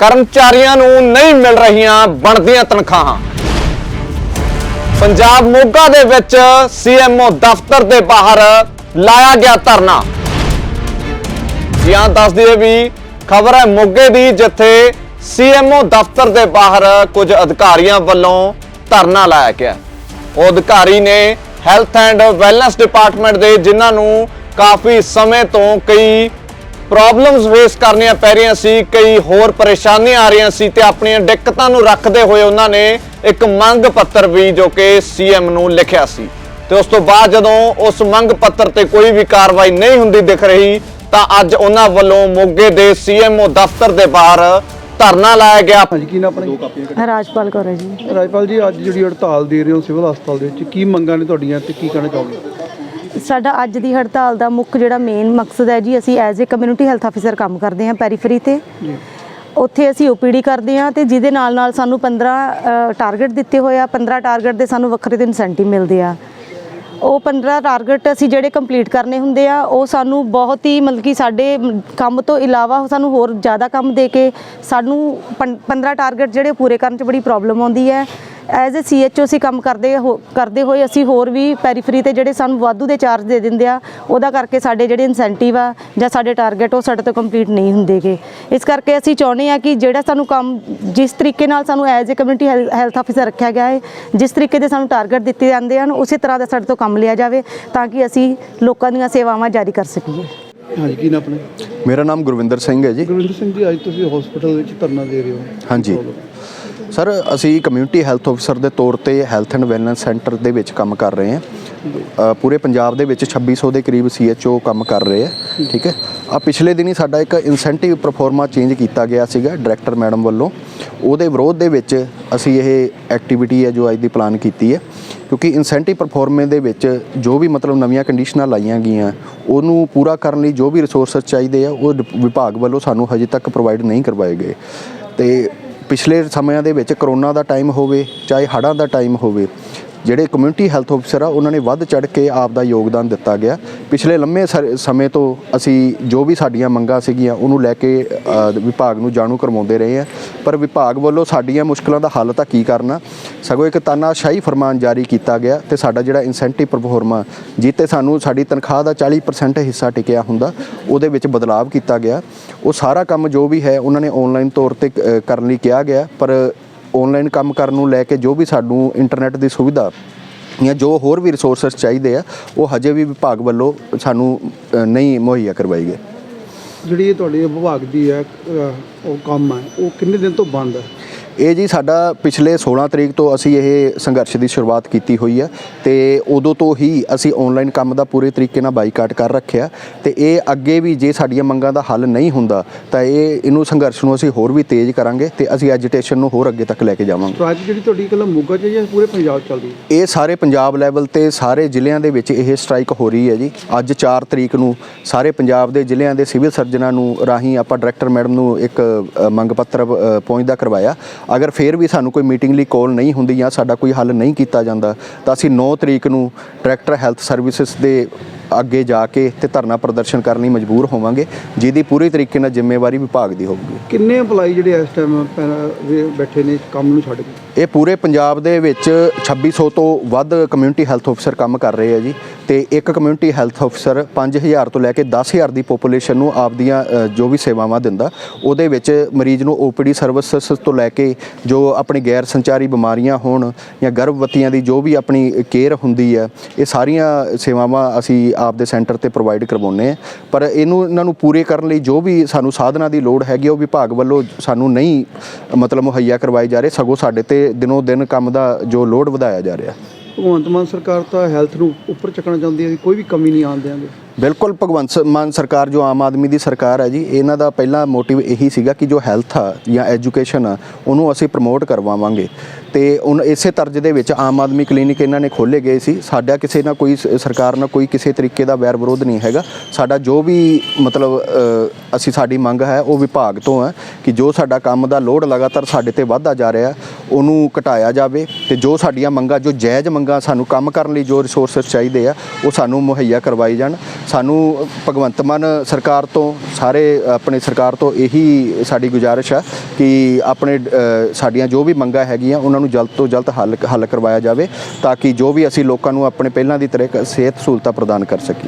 ਕਰਮਚਾਰੀਆਂ ਨੂੰ ਨਹੀਂ ਮਿਲ ਰਹੀਆਂ ਬਣਦੀਆਂ ਤਨਖਾਹਾਂ। ਪੰਜਾਬ ਮੋਗਾ ਦੇ ਵਿੱਚ ਸੀਐਮਓ ਦਫ਼ਤਰ ਦੇ ਬਾਹਰ ਲਾਇਆ ਗਿਆ ਧਰਨਾ। ਜਿਹਾਂ ਦੱਸ ਦਈਏ ਵੀ ਖਬਰ ਹੈ ਮੋਗੇ ਦੀ, ਜਿੱਥੇ ਸੀਐਮਓ ਦਫ਼ਤਰ ਦੇ ਬਾਹਰ ਕੁਝ ਅਧਿਕਾਰੀਆਂ ਵੱਲੋਂ ਧਰਨਾ ਲਾਇਆ ਗਿਆ। ਉਹ ਅਧਿਕਾਰੀ ਨੇ ਹੈਲਥ ਐਂਡ ਵੈਲਨੈਸ ਡਿਪਾਰਟਮੈਂਟ ਦੇ, ਜਿਨ੍ਹਾਂ ਨੂੰ ਕਾਫੀ ਸਮੇਂ ਤੋਂ ਕਈ ਪ੍ਰੋਬਲਮਸ ਫੇਸ ਕਰਨੀਆਂ ਪੈ ਰਹੀਆਂ ਸੀ ਕਈ ਹੋਰ ਪਰੇਸ਼ਾਨੀਆਂ ਆ ਰਹੀਆਂ ਸੀ ਤੇ ਆਪਣੀਆਂ ਦਿੱਕਤਾਂ ਨੂੰ ਰੱਖਦੇ ਹੋਏ ਉਹਨਾਂ ਨੇ ਇੱਕ ਮੰਗ ਪੱਤਰ ਵੀ ਜੋ ਕਿ ਸੀਐਮ ਨੂੰ ਲਿਖਿਆ ਸੀ। ਤੇ ਉਸ ਤੋਂ ਬਾਅਦ ਜਦੋਂ ਉਸ ਮੰਗ ਪੱਤਰ ਤੇ ਕੋਈ ਵੀ ਕਾਰਵਾਈ ਨਹੀਂ ਹੁੰਦੀ ਦਿਖ ਰਹੀ ਤਾਂ ਅੱਜ ਉਹਨਾਂ ਵੱਲੋਂ ਮੋਗੇ ਦੇ ਸੀਐਮਓ ਦਫ਼ਤਰ ਦੇ ਬਾਹਰ ਧਰਨਾ ਲਾਇਆ ਗਿਆ। ਹਾਂਜੀ ਕੀ ਨਾ ਆਪਣੇ? ਰਾਜਪਾਲ ਕੌਰ ਹੈ ਜੀ। ਰਾਜਪਾਲ ਜੀ ਅੱਜ ਜਿਹੜੀ ਹੜਤਾਲ ਦੇ ਰਹੇ ਹੋ ਸਿਵਲ ਹਸਪਤਾਲ ਦੇ ਵਿੱਚ ਕੀ ਮੰਗਾਂ ਨੇ ਤੁਹਾਡੀਆਂ ਤੇ ਕੀ ਕਹਿਣਾ ਚਾਹੋਗੇ? ਸਾਡਾ ਅੱਜ ਦੀ ਹੜਤਾਲ ਦਾ ਮੁੱਖ ਜਿਹੜਾ ਮੇਨ ਮਕਸਦ ਹੈ ਜੀ ਅਸੀਂ as a community health officer ਕੰਮ ਕਰਦੇ ਹਾਂ ਪੈਰੀਫਰੀ ਤੇ। ਉੱਥੇ ਅਸੀਂ ਓਪੀਡੀ ਕਰਦੇ ਹਾਂ ਤੇ ਜਿਹਦੇ ਨਾਲ ਨਾਲ ਸਾਨੂੰ 15 ਟਾਰਗੇਟ ਦਿੱਤੇ ਹੋਏ ਆ। 15 ਟਾਰਗੇਟ ਦੇ ਸਾਨੂੰ ਵੱਖਰੇ ਦੇ ਇਨਸੈਂਟਿਵ ਮਿਲਦੇ ਆ। ਉਹ 15 ਟਾਰਗੇਟ ਅਸੀਂ ਜਿਹੜੇ ਕੰਪਲੀਟ ਕਰਨੇ ਹੁੰਦੇ ਆ ਉਹ ਸਾਨੂੰ ਬਹੁਤ ਹੀ ਮਤਲਬ ਕਿ ਸਾਡੇ ਕੰਮ ਤੋਂ ਇਲਾਵਾ ਸਾਨੂੰ ਹੋਰ ਜ਼ਿਆਦਾ ਕੰਮ ਦੇ ਕੇ ਸਾਨੂੰ ਪੰ- 15 ਟਾਰਗੇਟ ਜਿਹੜੇ ਪੂਰੇ ਕਰਨ 'ਚ ਬੜੀ ਪ੍ਰੋਬਲਮ ਆਉਂਦੀ ਹੈ। ਐਜ਼ ਅ ਸੀਐਚਓ ਅਸੀਂ ਕੰਮ ਕਰਦੇ ਹੋ- ਕਰਦੇ ਹੋਏ ਅਸੀਂ ਹੋਰ ਵੀ ਪੈਰੀਫਰੀ ਤੇ ਜਿਹੜੇ ਸਾਨੂੰ ਵਾਧੂ ਦੇ ਚਾਰਜ ਦੇ ਦਿੰਦੇ ਆ ਉਹਦਾ ਕਰਕੇ ਸਾਡੇ ਜਿਹੜੇ ਇਨਸੈਂਟਿਵ ਆ ਜਾਂ ਸਾਡੇ ਟਾਰਗੇਟ ਉਹ ਸਾਡੇ ਤੋਂ ਕੰਪਲੀਟ ਨਹੀਂ ਹੁੰਦੇਗੇ। ਇਸ ਕਰਕੇ ਅਸੀਂ ਚਾਹੁੰਦੇ ਆ ਕਿ ਜਿਹੜਾ ਸਾਨੂੰ ਕੰਮ ਜਿਸ ਤਰੀਕੇ ਨਾਲ ਸਾਨੂੰ as a community health officer ਰੱਖਿਆ ਗਿਆ ਹੈ ਜਿਸ ਤਰੀਕੇ ਦੇ ਸਾਨੂੰ ਟਾਰਗੇਟ ਦਿੱਤੇ ਜਾਂਦੇ ਹਨ ਉਸੇ ਤਰ੍ਹਾਂ ਦਾ ਸਾਡੇ ਤੋਂ ਕੰਮ ਲਿਆ ਜਾਵੇ ਤਾਂ ਕਿ ਅਸੀਂ ਲੋਕਾਂ ਦੀਆਂ ਸੇਵਾਵਾਂ ਜਾਰੀ ਕਰ ਸਕੀਏ। ਹਾਂਜੀ ਕੀ ਨਾ ਆਪਣੇ? ਮੇਰਾ ਨਾਮ ਗੁਰਵਿੰਦਰ ਸਿੰਘ ਹੈ ਜੀ। ਗੁਰਵਿੰਦਰ ਸਿੰਘ ਜੀ ਅੱਜ ਤੁਸੀਂ ਹਸਪੀਟਲ ਵਿੱਚ ਧਰਨਾ ਦੇ ਰਹੇ ਹੋ। ਹਾਂਜੀ। ਸਰ, ਅਸੀਂ ਕਮਿਊਨਿਟੀ ਹੈਲਥ ਅਫਸਰ ਦੇ ਤੌਰ ਤੇ ਹੈਲਥ ਐਂਡ ਵੈਲਨੈਸ ਸੈਂਟਰ ਦੇ ਵਿੱਚ ਕੰਮ ਕਰ ਰਹੇ ਹਾਂ। ਪੂਰੇ ਪੰਜਾਬ ਦੇ ਵਿੱਚ 2600 ਦੇ ਕਰੀਬ ਸੀਐਚਓ ਕੰਮ ਕਰ ਰਹੇ ਆ ਠੀਕ ਹੈ? ਆ ਪਿਛਲੇ ਦਿਨੀ ਸਾਡਾ ਇੱਕ ਇਨਸੈਂਟਿਵ ਪਰਫਾਰਮਾ ਚੇਂਜ ਕੀਤਾ ਗਿਆ ਸੀਗਾ ਡਾਇਰੈਕਟਰ ਮੈਡਮ ਵੱਲੋਂ। ਉਹਦੇ ਵਿਰੋਧ ਦੇ ਵਿੱਚ ਅਸੀਂ ਇਹ ਐਕਟੀਵਿਟੀ ਹੈ ਜੋ ਅੱਜ ਦੀ ਪਲਾਨ ਕੀਤੀ ਹੈ। ਕਿਉਂਕਿ ਇਨਸੈਂਟਿਵ ਪਰਫਾਰਮੈਂਸ ਦੇ ਵਿੱਚ ਜੋ ਵੀ ਮਤਲਬ ਨਵੀਆਂ ਕੰਡੀਸ਼ਨਾਂ ਲਾਈਆਂ ਗਈਆਂ, ਉਹਨੂੰ ਪੂਰਾ ਕਰਨ ਲਈ ਜੋ ਵੀ ਰਿਸੋਰਸਸ ਚਾਹੀਦੇ ਆ, ਉਹ ਡਿਪ- ਵਿਭਾਗ ਵੱਲੋਂ ਸਾਨੂੰ ਹਜੇ ਤੱਕ ਪ੍ਰੋਵਾਈਡ ਨਹੀਂ ਕਰਵਾਏ ਗਏ। ਤੇ ਪਿਛਲੇ ਸਮਿਆਂ ਦੇ ਵਿੱਚ ਕਰੋਨਾ ਦਾ ਟਾਈਮ ਹੋਵੇ ਚਾਹੇ ਹੜ੍ਹਾਂ ਦਾ ਟਾਈਮ ਹੋਵੇ ਜਿਹੜੇ ਕਮਿਊਨਿਟੀ ਹੈਲਥ ਅਫਸਰ ਆ ਉਹਨਾਂ ਨੇ ਵੱਧ ਚੜ ਕੇ ਆਪ ਦਾ ਯੋਗਦਾਨ ਦਿੱਤਾ ਗਿਆ। ਪਿਛਲੇ ਲੰਮੇ ਸਰ- ਸਮੇਂ ਤੋਂ ਅਸੀਂ ਜੋ ਵੀ ਸਾਡੀਆਂ ਮੰਗਾਂ ਸੀਗੀਆਂ ਉਹਨੂੰ ਲੈ ਕੇ ਵਿਭਾਗ ਨੂੰ ਜਾਣੂ ਕਰਵਾਉਂਦੇ ਰਹੇ ਆ ਪਰ ਵਿਭਾਗ ਵੱਲੋਂ ਸਾਡੀਆਂ ਮੁਸ਼ਕਲਾਂ ਦਾ ਹੱਲ ਤਾਂ ਕੀ ਕਰਨਾ? ਸਗੋਂ ਇੱਕ ਤਾਨਾਸ਼ਾਹੀ ਫਰਮਾਨ ਜਾਰੀ ਕੀਤਾ ਗਿਆ ਤੇ ਸਾਡਾ ਜਿਹੜਾ ਇਨਸੈਂਟਿਵ ਪਰਫਾਰਮਾ ਜਿੱਤੇ ਸਾਨੂੰ ਸਾਡੀ ਤਨਖਾਹ ਦਾ 40% ਹਿੱਸਾ ਟਿਕਿਆ ਹੁੰਦਾ ਉਹਦੇ ਵਿੱਚ ਬਦਲਾਵ ਕੀਤਾ ਗਿਆ। ਉਹ ਸਾਰਾ ਕੰਮ ਜੋ ਵੀ ਹੈ ਉਹਨਾਂ ਨੇ ਆਨਲਾਈਨ ਤੌਰ ਤੇ ਅ, ਕਰਨ ਲਈ ਕਿਹਾ ਗਿਆ। ਪਰ ਆਨਲਾਈਨ ਕੰਮ ਕਰਨ ਨੂੰ ਲੈ ਕੇ ਜੋ ਵੀ ਸਾਨੂੰ ਇੰਟਰਨੈਟ ਦੀ ਸੁਵਿਧਾ ਜਾਂ ਜੋ ਹੋਰ ਵੀ ਰਿਸੋਰਸਸ ਚਾਹੀਦੇ ਆ, ਉਹ ਹਜੇ ਵੀ ਵਿਭਾਗ ਵੱਲੋਂ ਸਾਨੂੰ ਨਹੀਂ ਮੁਹੱਈਆ ਕਰਵਾਈ ਗਏ ਜਿਹੜੀ ਇਹ ਤੁਹਾਡੇ ਵਿਭਾਗ ਦੀ ਹੈ ਉਹ ਕੰਮ ਹੈ, ਉਹ ਕਿੰਨੇ ਦਿਨ ਤੋਂ ਬੰਦ ਹੈ? ਇਹ ਜੀ ਸਾਡਾ ਪਿਛਲੇ 16 ਤਰੀਕ ਤੋਂ ਅਸੀਂ ਇਹ ਸੰਘਰਸ਼ ਦੀ ਸ਼ੁਰੂਆਤ ਕੀਤੀ ਹੋਈ ਹੈ ਤੇ ਉਦੋਂ ਤੋਂ ਹੀ ਅਸੀਂ ਆਨਲਾਈਨ ਕੰਮ ਦਾ ਪੂਰੇ ਤਰੀਕੇ ਨਾਲ ਬਾਈਕਾਟ ਕਰ ਰੱਖਿਆ ਤੇ ਇਹ ਅੱਗੇ ਵੀ ਜੇ ਸਾਡੀਆਂ ਮੰਗਾਂ ਦਾ ਹੱਲ ਨਹੀਂ ਹੁੰਦਾ ਤਾਂ ਇਹ ਇਹਨੂੰ ਸੰਘਰਸ਼ ਨੂੰ ਅਸੀਂ ਹੋਰ ਵੀ ਤੇਜ਼ ਕਰਾਂਗੇ ਤੇ ਅਸੀਂ ਐਜੀਟੇਸ਼ਨ ਨੂੰ ਹੋਰ ਅੱਗੇ ਤੱਕ ਲੈ ਕੇ ਜਾਵਾਂਗੇ। ਤਾਂ ਅੱਜ ਜਿਹੜੀ ਤੁਹਾਡੀ ਕੱਲਾ ਮੋਗਾ 'ਚ ਜਾਂ ਪੂਰੇ ਪੰਜਾਬ ਚੱਲਦੀ ਹੈ? ਇਹ ਸਾਰੇ ਪੰਜਾਬ ਲੈਵਲ ਤੇ ਸਾਰੇ ਜ਼ਿਲ੍ਹਿਆਂ ਦੇ ਵਿੱਚ ਇਹ ਸਟ੍ਰਾਈਕ ਹੋ ਰਹੀ ਹੈ ਜੀ। ਅੱਜ 4 ਤਰੀਕ ਨੂੰ ਸਾਰੇ ਪੰਜਾਬ ਦੇ ਜ਼ਿਲ੍ਹਿਆਂ ਦੇ ਸਿਵਲ ਸਰਜਨਾਂ ਨੂੰ ਰਾਹੀਂ ਆਪਾਂ ਡਾਇਰੈਕਟਰ ਮੈਡਮ ਨੂੰ ਇੱਕ ਮੰਗ ਪੱਤਰ ਪਹੁੰਚਦਾ ਕਰਵਾਇਆ। ਅਗਰ ਫੇਰ ਵੀ ਸਾਨੂੰ ਕੋਈ ਮੀਟਿੰਗ ਲਈ ਕਾਲ ਨਹੀਂ ਹੁੰਦੀ ਜਾਂ ਸਾਡਾ ਕੋਈ ਹੱਲ ਨਹੀਂ ਕੀਤਾ ਜਾਂਦਾ, ਤਾਂ ਅਸੀਂ 9 ਤਰੀਕ ਨੂੰ ਟਰੈਕਟਰ ਹੈਲਥ ਸਰਵਿਸਿਜ਼ ਦੇ ਅੱਗੇ ਜਾ ਕੇ ਤੇ ਧਰਨਾ ਪ੍ਰਦਰਸ਼ਨ ਕਰਨ ਲਈ ਮਜਬੂਰ ਹੋਵਾਂਗੇ ਜਿਹਦੀ ਪੂਰੀ ਤਰੀਕੇ ਨਾਲ ਜ਼ਿੰਮੇਵਾਰੀ ਵਿਭਾਗ ਦੀ ਹੋਊਗੀ। ਕਿੰਨੇ EMPLOYE ਜਿਹੜੇ ਇਸ ਟਾਈਮ ਬੈਠੇ ਨੇ ਕੰਮ ਨੂੰ ਛੱਡ ਕੇ? ਇਹ ਪੂਰੇ ਪੰਜਾਬ ਦੇ ਵਿੱਚ 2600 ਤੋਂ ਵੱਧ ਕਮਿਊਨਿਟੀ ਹੈਲਥ ਅਫਸਰ ਕੰਮ ਕਰ ਰਹੇ ਆ ਜੀ ਤੇ ਇੱਕ ਕਮਿਊਨਿਟੀ ਹੈਲਥ ਅਫਸਰ 5000 ਤੋਂ ਲੈ ਕੇ 10000 ਦੀ ਪੋਪੂਲੇਸ਼ਨ ਨੂੰ ਆਪਦੀਆਂ ਜੋ ਵੀ ਸੇਵਾਵਾਂ ਦਿੰਦਾ ਉਹਦੇ ਵਿੱਚ ਮਰੀਜ਼ ਨੂੰ ਓਪੀਡੀ ਸਰਵਿਸਿਜ਼ ਤੋਂ ਲੈ ਕੇ ਜੋ ਆਪਣੀ ਗੈਰ ਸੰਚਾਰੀ ਬਿਮਾਰੀਆਂ ਹੋਣ ਜਾਂ ਗਰਭਵਤੀਆਂ ਦੀ ਜੋ ਵੀ ਆਪਣੀ ਕੇਅਰ ਹੁੰਦੀ ਹੈ ਇਹ ਸਾਰੀਆਂ ਸੇਵਾਵਾਂ ਅਸੀਂ ਆਪਦੇ ਸੈਂਟਰ ਤੇ ਪ੍ਰੋਵਾਈਡ ਕਰਵਾਉਂਦੇ ਆ ਪਰ ਇਹਨੂੰ, ਇਹਨਾਂ ਨੂੰ ਪੂਰੇ ਕਰਨ ਲਈ ਜੋ ਵੀ ਸਾਨੂੰ ਸਾਧਨਾਂ ਦੀ ਲੋੜ ਹੈਗੀ ਉਹ ਵਿਭਾਗ ਵੱਲੋਂ ਸਾਨੂੰ ਨਹੀਂ, ਮਤਲਬ ਮੁਹੱਈਆ ਕਰਵਾਏ ਜਾ ਰਹੇ। ਸਗੋਂ ਸਾਡੇ ਤੇ ਦਿਨੋਂ ਦਿਨ ਕੰਮ ਦਾ ਜੋ ਲੋਡ ਵਧਾਇਆ ਜਾ ਰਿਹਾ। ਭਗਵੰਤ ਮਾਨ ਸਰਕਾਰ ਤਾਂ ਹੈਲਥ ਨੂੰ ਉੱਪਰ ਚੱਕਣਾ ਚਾਹੁੰਦੀ ਹੈ, ਕੋਈ ਵੀ ਕਮੀ ਨਹੀਂ ਆਉਣ ਦਿਆਂਗੇ। ਬਿਲਕੁਲ ਭਗਵੰਤ ਮਾਨ ਸਰਕਾਰ ਜੋ ਆਮ ਆਦਮੀ ਦੀ ਸਰਕਾਰ ਹੈ ਜੀ, ਇਹਨਾਂ ਦਾ ਪਹਿਲਾ ਮੋਟਿਵ ਇਹੀ ਸੀਗਾ ਕਿ ਜੋ ਹੈਲਥ ਆ ਜਾਂ ਐਜੂਕੇਸ਼ਨ ਆ, ਉਹਨੂੰ ਅਸੀਂ ਪ੍ਰਮੋਟ ਕਰਵਾਵਾਂਗੇ। ਤੇ ਹੁਣ ਇਸੇ ਤਰਜ ਦੇ ਵਿੱਚ ਆਮ ਆਦਮੀ ਕਲੀਨਿਕ ਇਹਨਾਂ ਨੇ ਖੋਲੇ ਗਏ ਸੀ। ਸਾਡਾ ਕਿਸੇ ਨਾਲ ਕੋਈ ਸਰਕਾਰ ਨਾਲ ਕੋਈ ਕਿਸੇ ਤਰੀਕੇ ਦਾ ਵੈਰ ਵਿਰੋਧ ਨਹੀਂ ਹੈਗਾ। ਸਾਡਾ ਜੋ ਵੀ ਮਤਲਬ ਅਸੀਂ ਸਾਡੀ ਮੰਗ ਹੈ, ਉਹ ਵਿਭਾਗ ਤੋਂ ਹੈ ਕਿ ਜੋ ਸਾਡਾ ਕੰਮ ਦਾ ਲੋਡ ਲਗਾਤਾਰ ਸਾਡੇ ਤੇ ਵਧਦਾ ਜਾ ਰਿਹਾ ਉਹਨੂੰ ਘਟਾਇਆ ਜਾਵੇ ਤੇ ਜੋ ਸਾਡੀਆਂ ਮੰਗਾਂ, ਜੋ ਜਾਇਜ਼ ਮੰਗਾਂ ਸਾਨੂੰ ਕੰਮ ਕਰਨ ਲਈ ਜੋ ਰਿਸੋਰਸਸ ਚਾਹੀਦੇ ਆ, ਉਹ ਸਾਨੂੰ ਮੁਹੱਈਆ ਕਰਵਾਈ ਜਾਣ। ਸਾਨੂੰ ਭਗਵੰਤ ਮਾਨ ਸਰਕਾਰ ਤੋਂ, ਸਾਰੇ ਆਪਣੇ ਸਰਕਾਰ ਤੋਂ ਇਹੀ ਸਾਡੀ ਗੁਜ਼ਾਰਿਸ਼ ਆ ਕਿ ਆਪਣੇ ਸਾਡੀਆਂ ਜੋ ਵੀ ਮੰਗਾਂ ਹੈਗੀਆਂ, ਉਹਨਾਂ ਨੂੰ ਜਲਦ ਤੋਂ ਜਲਦ ਹੱਲ ਹੱਲ ਕਰਵਾਇਆ ਜਾਵੇ, ਤਾਂ ਕਿ ਜੋ ਵੀ ਅਸੀਂ ਲੋਕਾਂ ਨੂੰ ਆਪਣੇ ਪਹਿਲਾਂ ਦੀ ਤਰ੍ਹਾਂ ਸਿਹਤ ਸਹੂਲਤਾਂ ਪ੍ਰਦਾਨ ਕਰ ਸਕੀਏ।